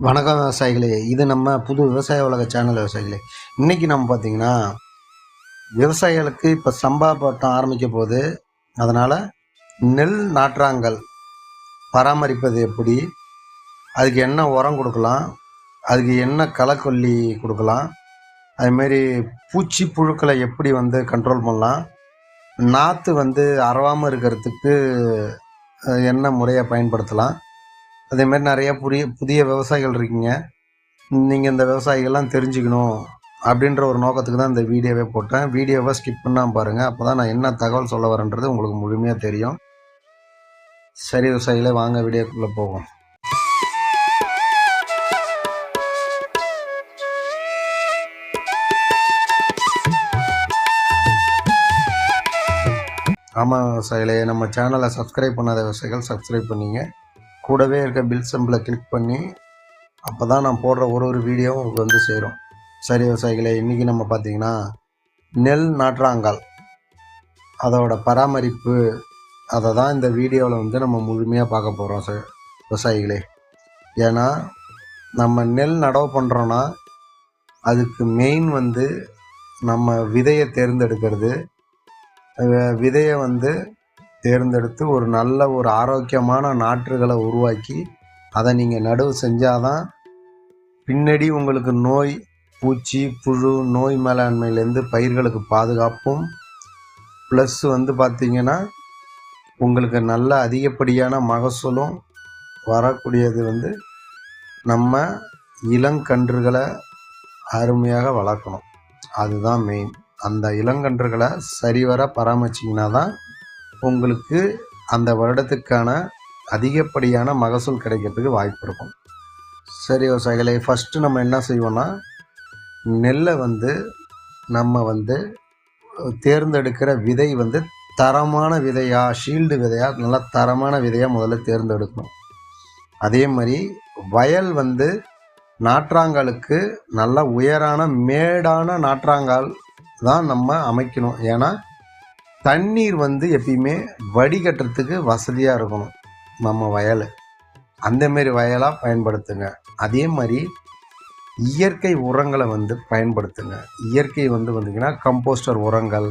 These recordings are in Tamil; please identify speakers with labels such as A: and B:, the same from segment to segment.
A: வணக்கம் விவசாயிகளே இது நம்ம புது விவசாய உலக சேனல் விவசாயிகளே. இன்னைக்கு நம்ம பார்த்தீங்கன்னா விவசாயிகளுக்கு இப்போ சம்பா பட்டம் ஆரம்பிக்க போகுது. அதனால் நெல் நாற்றாங்கல் பராமரிப்பது எப்படி? அதுக்கு என்ன உரம் கொடுக்கலாம்? அதுக்கு என்ன களைக்கொல்லி கொடுக்கலாம்? அதுமாரி பூச்சி புழுக்களை எப்படி வந்து கண்ட்ரோல் பண்ணலாம்? நாற்று வந்து அறவாமல் இருக்கிறதுக்கு என்ன முறையை பயன்படுத்தலாம்? அதே மாதிரி நிறைய புதிய புதிய விவசாயிகள் இருக்கீங்க. நீங்கள் இந்த விவசாயிகள்லாம் தெரிஞ்சுக்கணும் அப்படின்ற ஒரு நோக்கத்துக்கு தான் இந்த வீடியோவே போட்டேன். வீடியோவை ஸ்கிப் பண்ணாமல் பாருங்கள் அப்போ தான் நான் என்ன தகவல் சொல்ல வரேன்றது உங்களுக்கு முழுமையாக தெரியும். சரி விவசாயிகளே வாங்க வீடியோக்குள்ளே போவோம். ஆமாம் விவசாயிகளே நம்ம சேனலை சப்ஸ்கிரைப் பண்ணாத விவசாயிகள் சப்ஸ்கிரைப் பண்ணிங்க. கூடவே இருக்க பில் சிம்பிளை கிளிக் பண்ணி அப்போ தான் நான் போடுற ஒரு ஒரு வீடியோவும் உங்களுக்கு வந்து சேரும். சரி விவசாயிகளே இன்றைக்கி நம்ம பார்த்திங்கன்னா நெல் நாற்றாங்கால் அதோட பராமரிப்பு அதை தான் இந்த வீடியோவில் வந்து நம்ம முழுமையாக பார்க்க போகிறோம் சார் விவசாயிகளே. ஏன்னா நம்ம நெல் நடவு பண்ணுறோன்னா அதுக்கு மெயின் வந்து நம்ம விதையை தேர்ந்தெடுக்கிறது விதையை வந்து தேர்ந்தெடுத்து ஒரு நல்ல ஒரு ஆரோக்கியமான நாற்றுகளை உருவாக்கி அதை நீங்கள் நடவு செஞ்சாதான் பின்னாடி உங்களுக்கு நோய் பூச்சி புழு நோய் மேலாண்மையிலேருந்து பயிர்களுக்கு பாதுகாப்பும் ப்ளஸ் வந்து பார்த்தீங்கன்னா உங்களுக்கு நல்ல அதிகப்படியான மகசூலும் வரக்கூடியது வந்து நம்ம இளங்கன்றுகளை அருமையாக வளர்க்கணும். அதுதான் மெயின் அந்த இளங்கன்றுகளை சரிவர பராமரிச்சிங்கன்னா தான் உங்களுக்கு அந்த வருடத்துக்கான அதிகப்படியான மகசூல் கிடைக்கிறதுக்கு வாய்ப்பு இருக்கும். சரி விவசாயிகளே ஃபஸ்ட்டு நம்ம என்ன செய்வோம்னா நெல்லை வந்து நம்ம வந்து தேர்ந்தெடுக்கிற விதை வந்து தரமான விதையா ஷீல்டு விதையா நல்ல தரமான விதையாக முதல்ல தேர்ந்தெடுக்கணும். அதே மாதிரி வயல் வந்து நாற்றாங்காலுக்கு நல்ல உயரான மேடான நாற்றாங்கால் தான் நம்ம அமைக்கணும். ஏன்னா தண்ணீர் வந்து எப்பயுமே வடிகட்டுறதுக்கு வசதியாக இருக்கணும் நம்ம வயல். அந்தமாரி வயலாக பயன்படுத்துங்க. அதே மாதிரி இயற்கை உரங்களை வந்து பயன்படுத்துங்க. இயற்கை வந்து பார்த்திங்கன்னா கம்போஸ்டர் உரங்கள்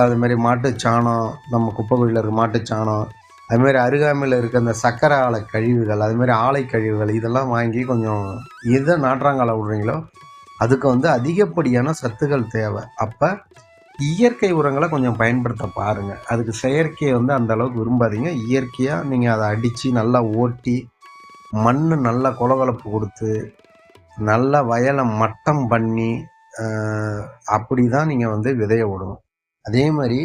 A: அதுமாரி மாட்டுச்சாணம் சாணம் நம்ம குப்பை வீட்டில் இருக்க மாட்டுச்சாணம் அதுமாரி அருகாமையில் இருக்க அந்த சக்கரை ஆலை கழிவுகள் அதுமாரி ஆலை கழிவுகள் இதெல்லாம் வாங்கி கொஞ்சம் எதை நாற்றாங்கால விடுறீங்களோ அதுக்கு வந்து அதிகப்படியான சத்துக்கள் தேவை. அப்போ இயற்கை உரங்களை கொஞ்சம் பயன்படுத்த பாருங்கள் அதுக்கு செயற்கையை வந்து அந்த அளவுக்கு விரும்பாதீங்க. இயற்கையாக நீங்கள் அதை அடித்து நல்லா ஓட்டி மண் நல்லா கொலகொலப்பு கொடுத்து நல்லா வயலை மட்டம் பண்ணி அப்படி தான் நீங்கள் வந்து விதைய விடணும். அதே மாதிரி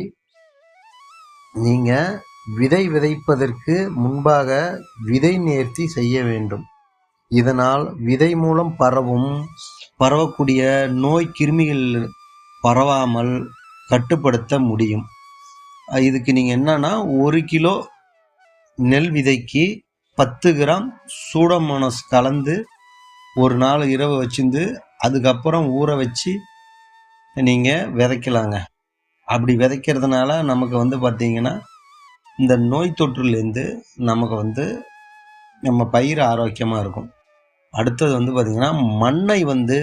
A: நீங்கள் விதை விதைப்பதற்கு முன்பாக விதை நேர்த்தி செய்ய வேண்டும். இதனால் விதை மூலம் பரவும் பரவக்கூடிய நோய் கிருமிகள் பரவாமல் கட்டுப்படுத்த முடியும். இதுக்கு நீங்கள் என்னன்னா ஒரு கிலோ நெல் விதைக்கு பத்து கிராம் சூடமோனஸ் கலந்து ஒரு நாள் இரவு வச்சிருந்து அதுக்கப்புறம் ஊற வச்சு நீங்கள் விதைக்கலாங்க. அப்படி விதைக்கிறதுனால நமக்கு வந்து பார்த்தீங்கன்னா இந்த நோய் தொற்றுலேருந்து நமக்கு வந்து நம்ம பயிர் ஆரோக்கியமாக இருக்கும். அடுத்தது வந்து பார்த்திங்கன்னா மண்ணை வந்து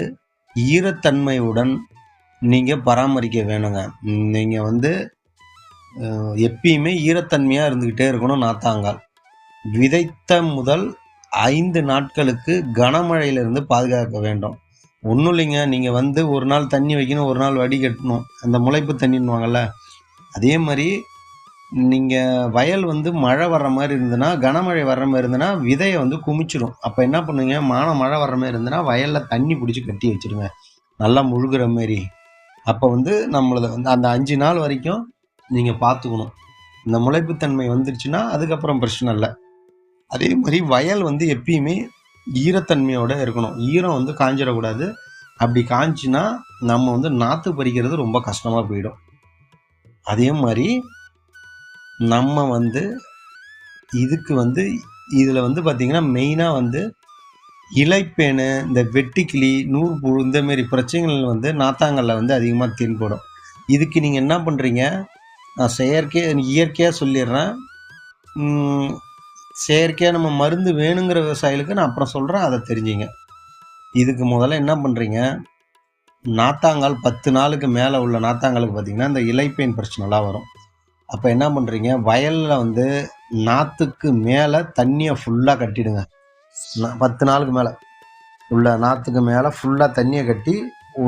A: ஈரத்தன்மையுடன் நீங்கள் பராமரிக்க வேணுங்க. நீங்கள் வந்து எப்பயுமே ஈரத்தன்மையாக இருந்துக்கிட்டே இருக்கணும் நாத்தாங்கால். விதைத்த முதல் ஐந்து நாட்களுக்கு கனமழையிலிருந்து பாதுகாக்க வேண்டும். ஒன்றும் இல்லைங்க நீங்கள் வந்து ஒரு நாள் தண்ணி வைக்கணும் ஒரு நாள் வடிகட்டணும் அந்த முளைப்பு தண்ணின்னுவாங்கல்ல. அதே மாதிரி நீங்கள் வயல் வந்து மழை வர்ற மாதிரி இருந்ததுன்னா கனமழை வர்ற மாதிரி இருந்ததுன்னா விதையை வந்து குமிச்சிடும். அப்போ என்ன பண்ணுங்க மான மழை வர்ற மாதிரி இருந்ததுன்னா வயலில் தண்ணி பிடிச்சி கட்டி வச்சிருங்க நல்லா முழுகிற மாதிரி. அப்போ வந்து நம்மளது வந்து அந்த அஞ்சு நாள் வரைக்கும் நீங்கள் பார்த்துக்கணும் இந்த முளைப்புத்தன்மை வந்துருச்சுன்னா அதுக்கப்புறம் பிரச்சனை இல்லை. அதே மாதிரி வயல் வந்து எப்பயுமே ஈரத்தன்மையோடு இருக்கணும். ஈரம் வந்து காஞ்சிடக்கூடாது. அப்படி காஞ்சினா நம்ம வந்து நாற்று பறிக்கிறது ரொம்ப கஷ்டமாக போயிடும். அதே மாதிரி நம்ம வந்து இதுக்கு வந்து இதில் வந்து பார்த்திங்கன்னா மெயினாக வந்து இலைப்பேனு இந்த வெட்டிக்ளி நூறுபுழு இந்தமாரி இந்த மாரி பிரச்சனைகள் வந்து நாத்தாங்கல்ல வந்து அதிகமாக தென்படும். இதுக்கு நீங்கள் என்ன பண்ணுறீங்க நான் செயற்கை இயற்கையாக சொல்லிடுறேன். செயற்கையாக நம்ம மருந்து வேணுங்கிற விவசாயிகளுக்கு நான் அப்புறம் சொல்கிறேன் அதை தெரிஞ்சுங்க. இதுக்கு முதல்ல என்ன பண்ணுறீங்க நாத்தாங்கால் பத்து நாளுக்கு மேலே உள்ள நாத்தாங்காலுக்கு பார்த்தீங்கன்னா இந்த இலைப்பேன் பிரச்சனைலாம் வரும். அப்போ என்ன பண்ணுறீங்க வயலில் வந்து நாற்றுக்கு மேலே தண்ணியை ஃபுல்லாக கட்டிடுங்க. பத்து நாளுக்கு மேலே. உள்ள நாற்றுக்கு மேலே ஃபுல்லாக தண்ணியை கட்டி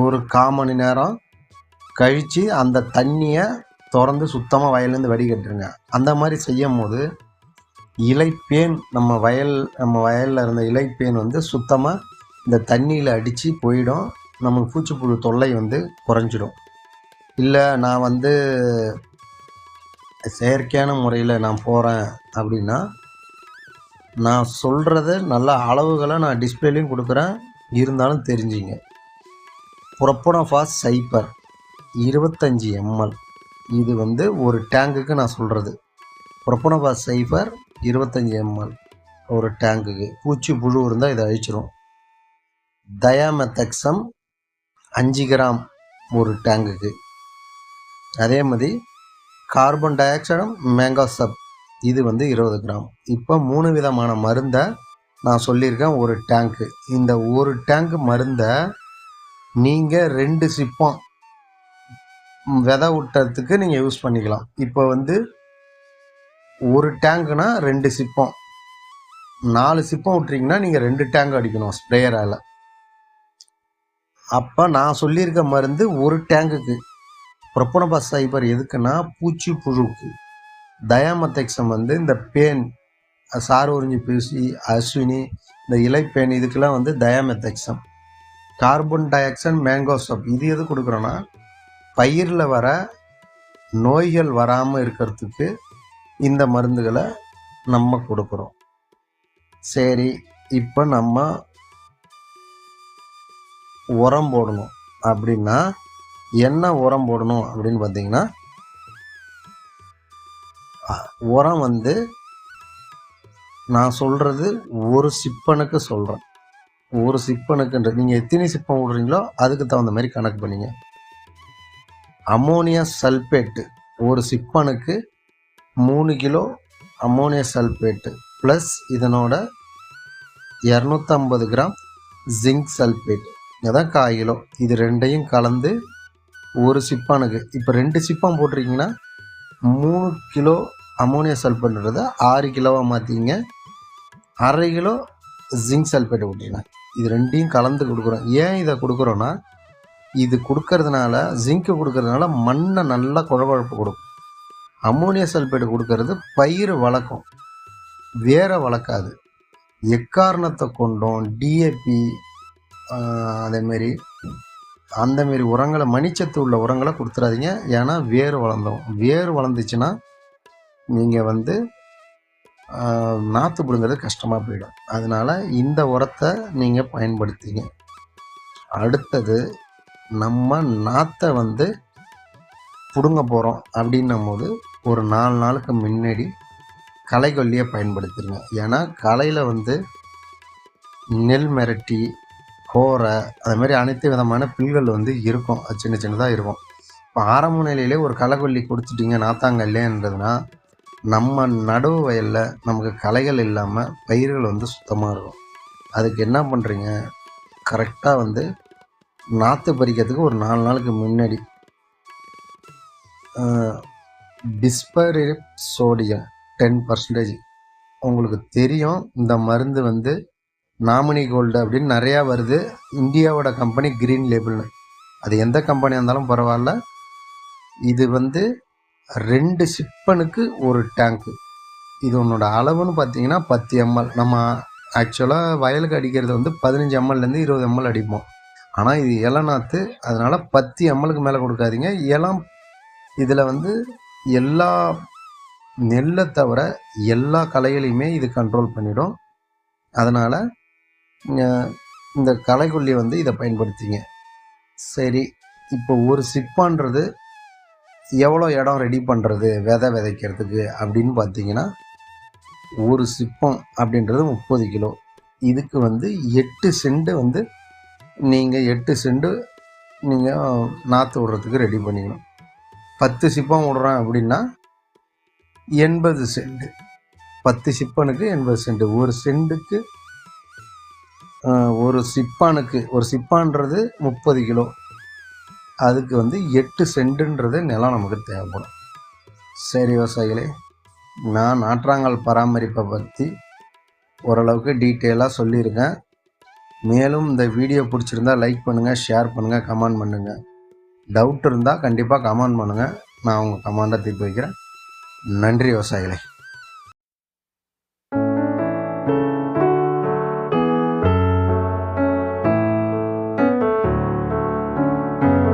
A: ஒரு கால் மணி நேரம் கழித்து அந்த தண்ணியை திறந்து சுத்தமாக வயல்லேருந்து வடிகட்டுருங்க. அந்த மாதிரி செய்யும் போது இலைப்பேன் நம்ம வயல் நம்ம வயலில் இருந்த இலைப்பேன் வந்து சுத்தமாக இந்த தண்ணியில் அடித்து போயிடும். நமக்கு பூச்சிப்புழு தொல்லை வந்து குறைஞ்சிடும். இல்லை நான் வந்து செயற்கையான முறையில் நான் போகிறேன் அப்படின்னா நான் சொல்கிறத நல்ல அளவுகளை நான் டிஸ்பிளேலையும் கொடுக்குறேன். இருந்தாலும் தெரிஞ்சுங்க. புறப்பனஃபாஸ் சைப்பர் இருபத்தஞ்சி எம்எல் இது வந்து ஒரு டேங்குக்கு நான் சொல்கிறது புறப்பனஃபாஸ் சைப்பர் இருபத்தஞ்சி எம்எல் ஒரு டேங்குக்கு பூச்சி புழு இருந்தால் இதை அழிச்சிரும். தயாமெத்தக்சம் அஞ்சு கிராம் ஒரு டேங்குக்கு அதே மாதிரி கார்பன் டை ஆக்சைடு மேங்கோசப் இது வந்து இருபது கிராம். இப்போ மூணு விதமான மருந்தை நான் சொல்லியிருக்கேன். ஒரு டேங்க்கு இந்த ஒரு டேங்க் மருந்தை நீங்கள் ரெண்டு சிப்பம் விதை விட்டுறதுக்கு நீங்கள் யூஸ் பண்ணிக்கலாம். இப்போ வந்து ஒரு டேங்க்னா ரெண்டு சிப்பம் நாலு சிப்பம் விட்றீங்கன்னா நீங்கள் ரெண்டு டேங்க் அடிக்கணும் ஸ்ப்ரேயரால் அப்போ நான் சொல்லியிருக்க மருந்து ஒரு டேங்குக்கு ப்ரொப்பனபாஸ் சைபர் எதுக்குன்னா பூச்சி புழுக்கு தயாமத்தெக்ஸம் வந்து இந்த பேன் சார் உறிஞ்சி பூசி அஸ்வினி இந்த இலைப்பேன் இதுக்கெல்லாம் வந்து thiamethoxam carbon dioxide mancozeb இது எது கொடுக்குறோன்னா பயிரில் வர நோய்கள் வராமல் இருக்கிறதுக்கு இந்த மருந்துகளை நம்ம கொடுக்குறோம். சரி இப்போ நம்ம உரம் போடணும். அப்படின்னா என்ன உரம் போடணும் அப்படின்னு பார்த்தீங்கன்னா உரம் வந்து நான் சொல்கிறது ஒரு சிப்பனுக்கு சொல்கிறேன் ஒரு சிப்பனுக்குன்ற நீங்கள் எத்தனை சிப்பம் விடுறீங்களோ அதுக்கு தகுந்த மாதிரி கணக்கு பண்ணிங்க. அமோனியா சல்பேட்டு ஒரு சிப்பனுக்கு மூணு கிலோ அமோனியா சல்பேட்டு ப்ளஸ் இதனோட இரநூத்தம்பது கிராம் ஜிங்க் சல்பேட் இதான் கால் கிலோ. இது ரெண்டையும் கலந்து ஒரு சிப்பானுக்கு. இப்போ ரெண்டு சிப்பம் போட்டிருக்கீங்கன்னா மூணு கிலோ அமோனியா சல்பேட்ன்றதை ஆறு கிலோவாக மாற்றிங்க அரை கிலோ ஜிங்க் சல்பேட்டை விட்டுருங்க இது ரெண்டையும் கலந்து கொடுக்குறோம். ஏன் இதை கொடுக்குறோன்னா இது கொடுக்கறதுனால ஜிங்க்கு கொடுக்கறதுனால மண்ணை நல்லா குழகுழப்பு கொடுக்கும். அமோனியா சல்ஃபேட்டு கொடுக்கறது பயிர் வளர்க்கும். வேற வளர்க்காது. எக்காரணத்தை கொண்டும் டிஏபி அதேமாரி அந்தமாரி உரங்களை மணிச்சத்து உள்ள உரங்களை கொடுத்துறாதீங்க. ஏன்னா வேர் வளர்ந்தோம். வேர் வளர்ந்துச்சுன்னா நீங்கள் வந்து நாற்று பிடுங்கிறது கஷ்டமாக போயிடும். அதனால் இந்த உரத்தை நீங்கள் பயன்படுத்திங்க. அடுத்தது நம்ம நாற்றை வந்து பிடுங்க போகிறோம் அப்படின்னும் போது ஒரு நாலு நாளுக்கு முன்னாடி களைகொல்லியை பயன்படுத்திடுங்க ஏன்னா களையில் வந்து நெல் மிரட்டி கோரை அது மாதிரி அனைத்து விதமான பில்கள் வந்து இருக்கும். அது சின்ன சின்னதாக இருக்கும். இப்போ ஆரம்ப நிலையிலே ஒரு களைகொல்லி கொடுத்துட்டீங்க நாத்தாங்கல்லேன்றதுனா நம்ம நடுவு வயலில் நமக்கு களைகள் இல்லாமல் பயிர்கள் வந்து சுத்தமாக இருக்கும். அதுக்கு என்ன பண்ணுறீங்க கரெக்டாக வந்து நாற்று பறிக்கிறதுக்கு ஒரு நாலு நாளுக்கு முன்னாடி டிஸ்பரி சோடியம் டென் பர்சன்டேஜ் உங்களுக்கு தெரியும் இந்த மருந்து வந்து நாமினி கோல்டு அப்படின்னு நிறையா வருது. இந்தியாவோட கம்பெனி க்ரீன் லேபிள்னு அது எந்த கம்பெனியாக இருந்தாலும் பரவாயில்ல. இது வந்து ரெண்டு சிப்பனுக்கு ஒரு டேங்க்கு இது உன்னோட அளவுன்னு பார்த்தீங்கன்னா பத்து எம்எல் நம்ம ஆக்சுவலாக வயலுக்கு அடிக்கிறது வந்து பதினஞ்சு எம்எல்லேருந்து இருபது எம்எல் அடிப்போம். ஆனால் இது இளநாத்து. அதனால் பத்து எம்எலுக்கு மேலே கொடுக்காதீங்க. இளம் இதில் வந்து எல்லா நெல்லை தவிர எல்லா களைகளையுமே இது கண்ட்ரோல் பண்ணிடும். அதனால் இந்த களைக்கொல்லி வந்து இதை பயன்படுத்திங்க. சரி இப்போ ஒரு சிப்பான்றது எவ்வளோ இடம் ரெடி பண்ணுறது விதை விதைக்கிறதுக்கு அப்படின்னு பார்த்தீங்கன்னா ஒரு சிப்பம் அப்படின்றது முப்பது கிலோ. இதுக்கு வந்து எட்டு செண்டு வந்து நீங்கள் எட்டு செண்டு நீங்கள் நாற்று விடுறதுக்கு ரெடி பண்ணிக்கணும். பத்து சிப்பம் விடுறேன் அப்படின்னா எண்பது செண்டு. பத்து சிப்பனுக்கு எண்பது செண்டு. ஒரு செண்டுக்கு ஒரு சிப்பானுக்கு ஒரு சிப்பான்றது முப்பது கிலோ. அதுக்கு வந்து எட்டு சென்ட்டுன்றது நிலம் நமக்கு தேவைப்படும். சரி விவசாயிகளே நான் நாற்றாங்கல் பராமரிப்பை பற்றி ஓரளவுக்கு டீட்டெயிலாக சொல்லியிருக்கேன். மேலும் இந்த வீடியோ பிடிச்சிருந்தா லைக் பண்ணுங்கள் ஷேர் பண்ணுங்கள் கமெண்ட் பண்ணுங்கள் டவுட் இருந்தால் கண்டிப்பாக கமெண்ட் பண்ணுங்கள் நான் உங்கள் கமெண்டை தீர்த்து வைக்கிறேன். நன்றி விவசாயிகளே.